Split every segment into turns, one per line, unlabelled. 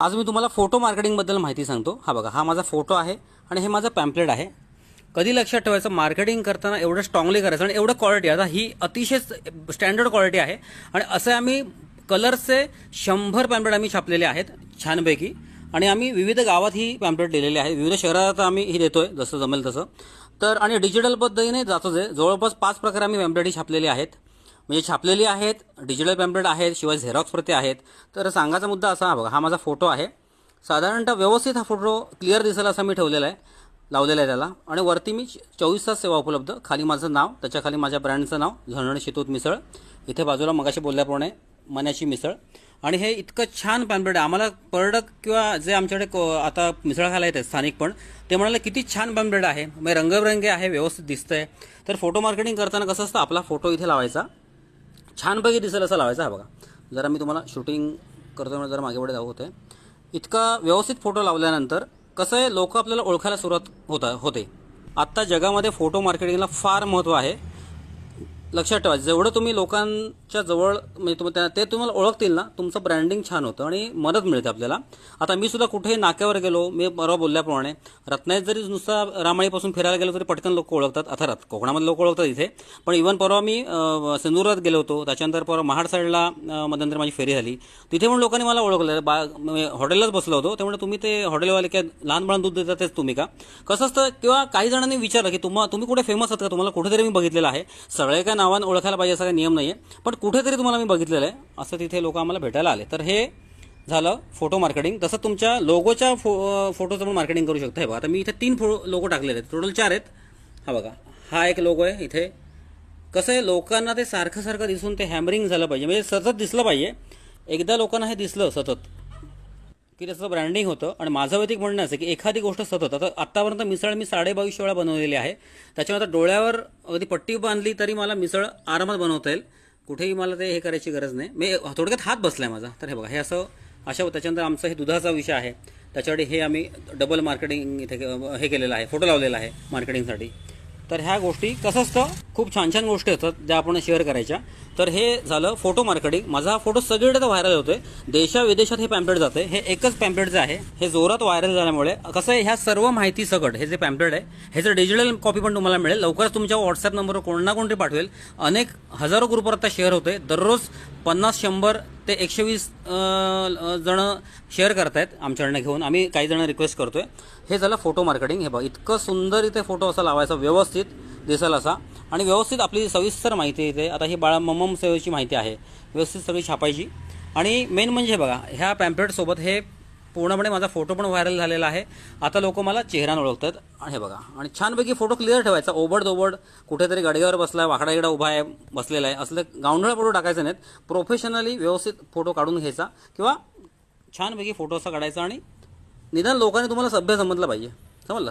आज मी तुम्हाला फोटो मार्केटिंगबद्दल माहिती सांगतो. हा बघा हा माझा फोटो आहे आणि हे माझं पॅम्पलेट आहे. कधी लक्षात ठेवायचं मार्केटिंग करताना एवढं स्ट्रॉंगली करायचं आणि एवढं क्वालिटी आता ही अतिशय स्टँडर्ड क्वालिटी आहे आणि असे आम्ही कलर्सचे शंभर पॅम्पलेट आम्ही छापलेले आहेत छानपैकी. आणि आम्ही विविध गावात ही पॅम्पलेट दिलेली आहे. विविध शहरात आम्ही ही देतोय जसं जमेल तसं. तर आणि डिजिटल पद्धतीने जातोच आहे जवळपास पाच प्रकारे आम्ही पॅम्पलेट ही छापलेले आहेत. म्हणजे छापलेली आहेत डिजिटल पॅम्पलेट आहेत शिवाय झेरॉक्स प्रती आहेत. तर सांगायचा मुद्दा असा हा बघा हा माझा फोटो आहे. साधारणतः व्यवस्थित हा फोटो क्लिअर दिसेल असा मी ठेवलेला आहे लावलेला आहे त्याला. आणि वरती मी चोवीस तास सेवा उपलब्ध. खाली माझं नाव त्याच्याखाली माझ्या ब्रँडचं नाव झणण शितूत मिसळ. इथे बाजूला मगाशी बोलल्याप्रमाणे मण्याची मिसळ. आणि हे इतकं छान पॅम्पलेट आहे. आम्हाला पर्यटक किंवा जे आमच्याकडे आता मिसळ खायला येते स्थानिक पण ते म्हणाले किती छान पॅम्पलेट आहे. म्हणजे रंगबिरंगी आहे व्यवस्थित दिसतंय. तर फोटो मार्केटिंग करताना कसं असतं आपला फोटो इथे लावायचा. छानपैकी दिसेल असं लावायचा हा बघा. जरा मी तुम्हाला शूटिंग करतो म्हणून जरा मागे पुढे जाऊ होते. इतका व्यवस्थित फोटो लावल्यानंतर कसं आहे लोक आपल्याला ओळखायला सुरुवात होता होते. आत्ता जगामध्ये फोटो मार्केटिंगला फार महत्त्व आहे. लक्षात ठेवा जेवढं तुम्ही लोकां च्या जवळ म्हणजे तुम्हाला त्या- ते तुम्हाला ओळखतील ना तुमचं ब्रँडिंग छान होतं आणि मदत मिळते आपल्याला. आता मी सुद्धा कुठेही नाक्यावर गेलो मी परवा बोलल्याप्रमाणे रत्नागिरी जरी नुसता रामाळीपासून फिरायला गेलो तरी पटकन लोक ओळखतात अर्थात कोकणामध्ये लोक ओळखतात इथे. पण इव्हन परवा मी सिंधुदुर्गात गेलो होतो त्याच्यानंतर परवा महाड साईडला मध्यंतर मध्यंतरी माझी फेरी झाली. तिथे पण लोकांनी मला ओळखलं. बा म्हणजे हॉटेललाच बसलो होतो. त्यामुळे तुम्ही ते हॉटेलवाले काय लहान मुलांना दूध देतात तेच तुम्ही का? कसं असतं किंवा काही जणांनी विचारलं की तुम्हा तुम्ही कुठे फेमस आहात का? तुम्हाला कुठेतरी मी बघितलेलं आहे. सगळे काय नावानं ओळखायला पाहिजे असा काही नियम नाही आहे पण कुठेतरी तुम्हाला मी बघितलेलं आहे. असं तिथे लोक आम्हाला भेटायला आले. तर हे झालं फोटो मार्केटिंग तसं तुमच्या लोगोच्या फो फोटोचं पण मार्केटिंग करू शकता हे बघा. आता मी इथे तीन फो लोगो टाकलेले आहेत. टोटल चार आहेत. हा बघा. हा एक लोगो आहे इथे. कसं आहे लोकांना ते सारखं सारखं दिसून ते हॅमरिंग झालं पाहिजे. म्हणजे सतत दिसलं पाहिजे. एकदा लोकांना हे दिसलं सतत. की त्याचं ब्रँडिंग होतं. आणि माझं वैदिक म्हणणं असं की एखादी गोष्ट सतत. आता आत्तापर्यंत मिसळ मी साडेबावीस वेळा बनवलेली आहे. त्याच्यानंतर डोळ्यावर अगदी पट्टी बांधली तरी मला मिसळ आरामात बनवता येईल. कुठेही मला ते हे करायची गरज नाही. मी थोडक्यात हात बसला आहे माझा. तर हे बघा हे असं अशा त्याच्यानंतर आमचा हे दुधाचा विषय आहे. त्याच्यासाठी हे आम्ही डबल मार्केटिंग इथे हे केलेलं आहे फोटो लावलेला आहे मार्केटिंगसाठी तर ह्या गोष्टी कसं असतं? खूप छान छान गोष्टी असतात ज्या आपण शेअर करायच्या. तर हे झालं फोटो मार्केटिंग माझा हा फोटो सगळीकडे व्हायरल होतोय. देशा विदेशात हे पॅम्पलेट जाते हे एकच पॅम्पलेट जे आहे हे जोरात व्हायरल झाल्यामुळे कसं आहे ह्या सर्व माहिती सकट हे जे पॅम्पलेट आहे ह्याचं डिजिटल कॉपी पण तुम्हाला मिळेल. लवकरच तुमच्या व्हॉट्सअप नंबरवर कोण ना कोणतरी पाठवेल. अनेक हजारो ग्रुपवर आता शेअर होते दररोज पन्नास शंभर ते एकशे वीस जण शेअर करतायत आमच्याकडनं घेऊन. आम्ही काही जण रिक्वेस्ट करतोय. हे झालं फोटो मार्केटिंग हे बघा इतकं सुंदर इथे फोटो असा लावायचा व्यवस्थित. दिसेल असा. आणि व्यवस्थित आपली सविस्तर माहिती येते आता ही बाळा ममम सेवेची माहिती आहे. व्यवस्थित सगळी छापायची. आणि मेन म्हणजे बघा ह्या पॅम्पलेटसोबत हे पूर्णपणे माझा फोटो पण व्हायरल झालेला आहे. आता लोक मला चेहऱ्यानं ओळखतात. आणि हे बघा आणि छानपैकी फोटो क्लिअर ठेवायचा. ओबड दोबड कुठेतरी गडग्यावर बसला आहे वाकडा इकडा उभा आहे बसलेला आहे. असले गावंढळ फोटो टाकायचे नाहीत. प्रोफेशनली व्यवस्थित फोटो काढून घ्यायचा किंवा छानपैकी फोटो असा काढायचा आणि निदान लोकांनी तुम्हाला सभ्य समजलं पाहिजे. समजलं?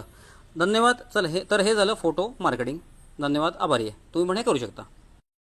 धन्यवाद. चल हे तर हे झालं फोटो मार्केटिंग. धन्यवाद आभारी आहे. तुम्ही पण हे करू शकता.